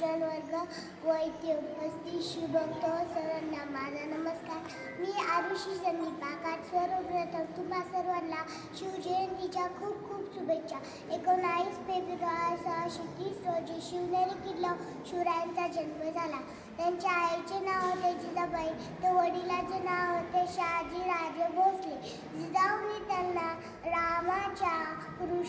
वर्ग व इथे उपस्थित शिवभक्त सर्वांना माझा नमस्कार. मी आरुषी संदीप पाकात सर्वप्रथम तुम्हा सर्वांना शिवजयंतीच्या खूप खूप शुभेच्छा. एकोणावीस फेब्रुवारी सहाशे तीस रोजी शिवनेरी किल्ला शिवरायांचा जन्म झाला. त्यांच्या आईचे नाव होते जिजाबाई. तर वडिलाचे नाव होते शहाजी राजे भोसले. जिजाऊने त्यांना रामाच्या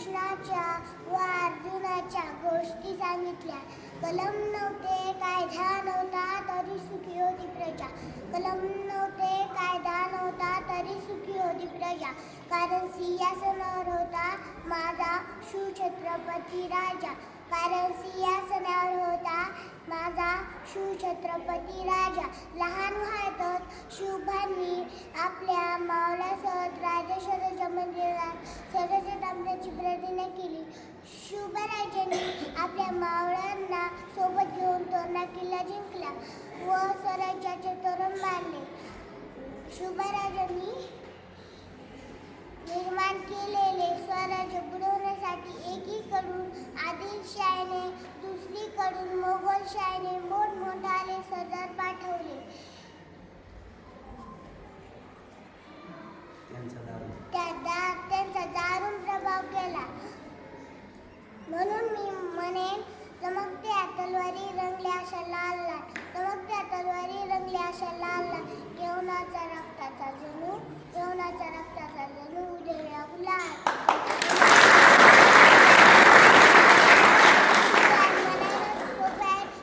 कृष्णाच्या व अर्जुनाच्या गोष्टी सांगितल्या. कलम नव्हते कायदा नव्हता तरी सुखी होती प्रजा. कलम नव्हते कायदा नव्हता तरी सुखी होती प्रजा. कारण सिंहासनावर होता माझा शिवछत्रपती राजा. कारण सिंहासनावर होता माझा शिवछत्रपती राजा. लहान व्हायतच शुभांनी आपल्या मावल्यासह राजेश्वराच्या मंदिरात सरस्वता तांब्याची केली. शिवराजांनी आपल्या मावळ्यांना सोबत घेऊन तोरणा किल्ला जिंकला व स्वराज्याचे तोरण बांधले. शुभराजांनी निर्माण केलेले स्वराज्य बुडवण्यासाठी एकीकडून आदिलशाहीने दुसरीकडून मोगलशाहीने मोठ म्हणून मी म्हणेन चमकत्या तलवारी रंगल्या अशा लाल लाल चमकत्या तलवारी रंगल्या अशा लाल लाल. केवणाचा रक्ताचा जणू केवनाचा रक्ताचा जणू उधळला गुलाब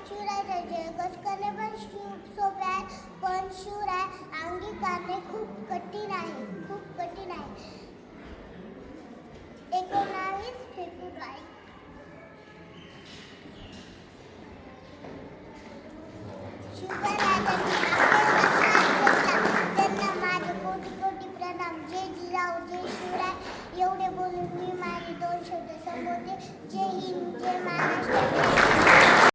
शिवरायाचा जय कस पण शिव सोप्या आहे पण शिवराय अंगी खूप एवढे बोलून मी माझे दोन शब्द